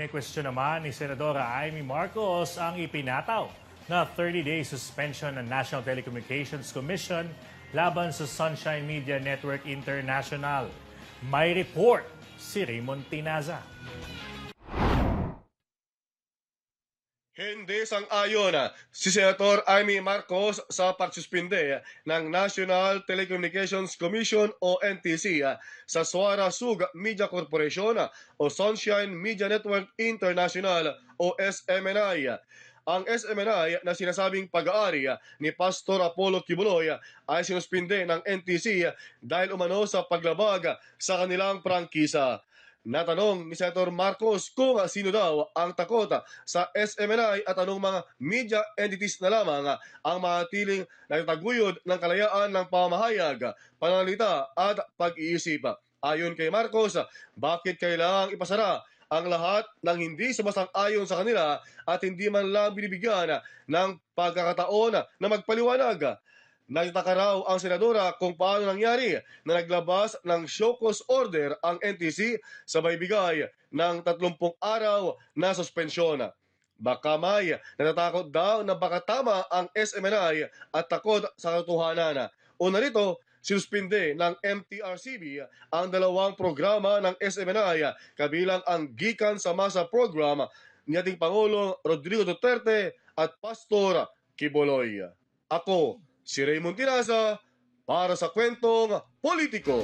Kine-question naman ni Senadora Amy Marcos ang ipinataw na 30-day suspension ng National Telecommunications Commission laban sa Sunshine Media Network International. May report si Raymond Tinaza. Hindi sang-ayon ah, si Senator Amy Marcos sa pagsuspinde ng National Telecommunications Commission o NTC ah, sa Suara Sug Media Corporation ah, o Sunshine Media Network International o SMNI. Ang SMNI na sinasabing pag-aari ah, ni Pastor Apollo Kibuloy ah, ay sinuspinde ng NTC ah, dahil umano sa paglabag ah, sa kanilang prangkisa. Natanong ni Senator Marcos kung sino daw ang takot sa SMNI at anong mga media entities na lamang ang matiling nagtaguyod ng kalayaan ng pamahayag, pananalita at pag-iisip. Ayon kay Marcos, bakit kailangang ipasara ang lahat ng hindi sumasang-ayon sa kanila at hindi man lang binibigyan ng pagkakataon na magpaliwanag. Nagtaka raw ang senadora kung paano nangyari na naglabas ng show cause order ang NTC sabay bigay ng 30 araw na suspensyon. Baka may natatakot daw na baka tama ang SMNI at takot sa katotohanan. Una rito, sinuspinde ng MTRCB ang dalawang programa ng SMNI kabilang ang Gikan sa Masa Program ni ating Pangulong Rodrigo Duterte at Pastor Kiboloy. Ako, si Raymond Tinaza para sa kwentong politiko.